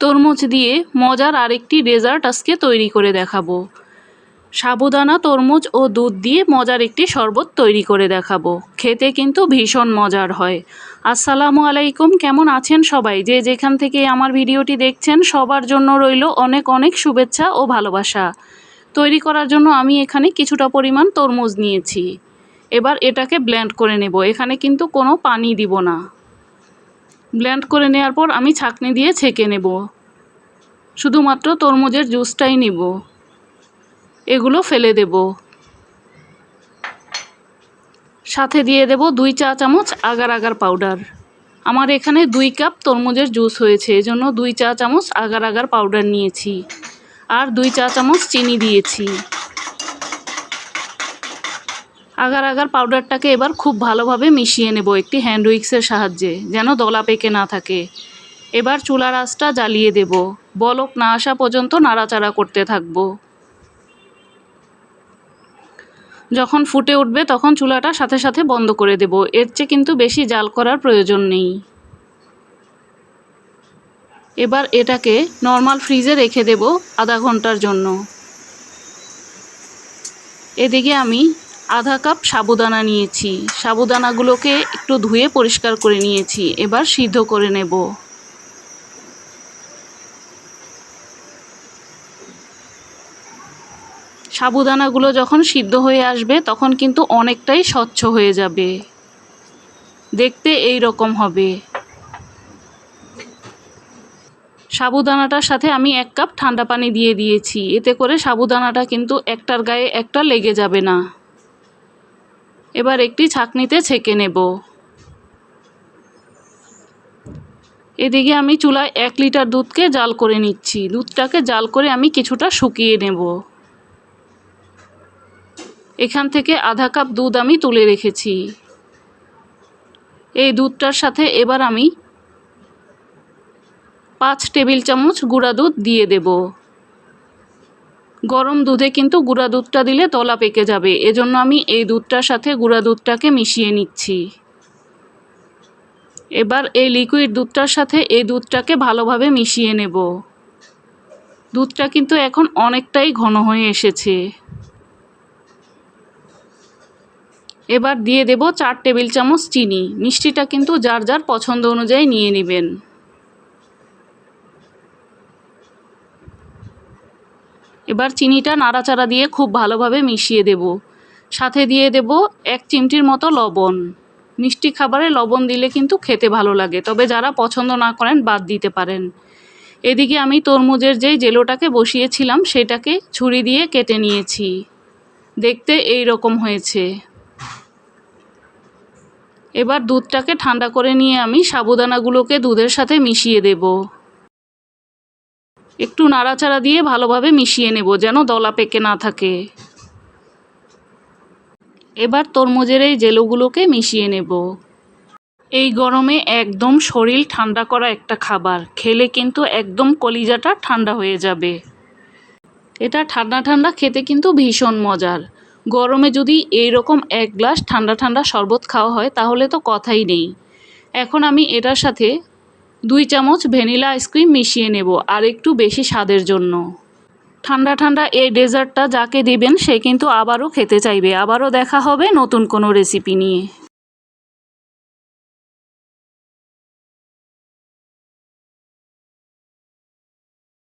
তরমুজ দিয়ে মজার আরেকটি ডেজার্ট আজকে তৈরি করে দেখাবো। সাবুদানা তরমুজ ও দুধ দিয়ে মজার একটি শরবত তৈরি করে দেখাবো। খেতে কিন্তু ভীষণ মজার হয়। আসসালামু আলাইকুম, কেমন আছেন সবাই? যে যেখান থেকে আমার ভিডিওটি দেখছেন, সবার জন্য রইল অনেক অনেক শুভেচ্ছা ও ভালোবাসা। তৈরি করার জন্য আমি এখানে কিছুটা পরিমাণ তরমুজ নিয়েছি। এবার এটাকে ব্লেন্ড করে নেব। এখানে কিন্তু কোনো পানি দিব না। ব্লেন্ড করে নেওয়ার পর আমি ছাঁকনি দিয়ে ছেঁকে নেব। শুধুমাত্র তরমুজের জুসটাই নিব। এগুলো ফেলে দেব। সাথে দিয়ে দেব দুই চা চামচ আগার আগার পাউডার। আমার এখানে দুই কাপ তরমুজের জুস হয়েছে, এজন্য দুই চা চামচ আগার আগার পাউডার নিয়েছি। আর দুই চা চামচ চিনি দিয়েছি। আগার আগার পাউডারটাকে এবার খুব ভালোভাবে মিশিয়ে নেব একটি হ্যান্ড উইক্সের সাহায্যে, যেন দলা পেকে না থাকে। এবার চুলার আঁচটা জ্বালিয়ে দেব। বলক না আসা পর্যন্ত নাড়াচাড়া করতে থাকব। যখন ফুটে উঠবে তখন চুলাটা সাথে সাথে বন্ধ করে দেব। এর চেয়ে কিন্তু বেশি জাল করার প্রয়োজন নেই। এবার এটাকে নর্মাল ফ্রিজে রেখে দেব আধা ঘণ্টার জন্য। এদিকে আমি আধা কাপ সাবুদানা নিয়েছি। সাবুদানাগুলোকে একটু ধুয়ে পরিষ্কার করে নিয়েছি। এবার সিদ্ধ করে নেব। সাবুদানাগুলো যখন সিদ্ধ হয়ে আসবে, তখন কিন্তু অনেকটাই স্বচ্ছ হয়ে যাবে। দেখতে এই রকম হবে। সাবুদানাটার সাথে আমি এক কাপ ঠান্ডা পানি দিয়ে দিয়েছি। এতে করে সাবুদানাটা কিন্তু একটার গায়ে একটা লেগে যাবে না। এবার একটি ছাঁকনিতে ছেঁকে নেব। এদিকে আমি চুলায় এক লিটার দুধকে জাল করে নিচ্ছি। দুধটাকে জাল করে আমি কিছুটা শুকিয়ে নেব। এখান থেকে আধা কাপ দুধ আমি তুলে রেখেছি। এই দুধটার সাথে এবার আমি পাঁচ টেবিল চামচ গুঁড়া দুধ দিয়ে দেব। গরম দুধে কিন্তু গুঁড়া দুধটা দিলে তলা পেকে যাবে। এজন্য আমি এই দুধটার সাথে গুঁড়া দুধটাকে মিশিয়ে নিচ্ছি। এবার এই লিকুইড দুধটার সাথে এই দুধটাকে ভালোভাবে মিশিয়ে নেব। দুধটা কিন্তু এখন অনেকটাই ঘন হয়ে এসেছে। এবার দিয়ে দেব চার টেবিল চামচ চিনি। মিষ্টিটা কিন্তু যার যার পছন্দ অনুযায়ী নিয়ে নেবেন। এবার চিনিটা নাড়াচাড়া দিয়ে খুব ভালোভাবে মিশিয়ে দেব। সাথে দিয়ে দেব এক চিমটির মতো লবণ। মিষ্টি খাবারে লবণ দিলে কিন্তু খেতে ভালো লাগে, তবে যারা পছন্দ না করেন বাদ দিতে পারেন। এদিকে আমি তরমুজের যেই জেলোটাকে বসিয়েছিলাম, সেটাকে ছুরি দিয়ে কেটে নিয়েছি। দেখতে এই রকম হয়েছে। এবার দুধটাকে ঠান্ডা করে নিয়ে আমি সাবুদানাগুলোকে দুধের সাথে মিশিয়ে দেব। একটু নাড়াচাড়া দিয়ে ভালোভাবে মিশিয়ে নেব যেন দলা পেকে না থাকে। এবার তরমুজের এই জেলোগুলোকে মিশিয়ে নেব। এই গরমে একদম শরীর ঠান্ডা করা একটা খাবার, খেলে কিন্তু একদম কলিজাটা ঠান্ডা হয়ে যাবে। এটা ঠান্ডা ঠান্ডা খেতে কিন্তু ভীষণ মজার। গরমে যদি এই রকম এক গ্লাস ঠান্ডা ঠান্ডা শরবত খাওয়া হয় তাহলে তো কথাই নেই। এখন আমি এটার সাথে দুই চামচ ভ্যানিলা আইসক্রিম মিশিয়ে নেব আর একটু বেশি স্বাদের জন্য। ঠান্ডা ঠান্ডা এই ডেজার্টটা যাকে দিবেন সে কিন্তু আবারও খেতে চাইবে। আবারও দেখা হবে নতুন কোনো রেসিপি নিয়ে।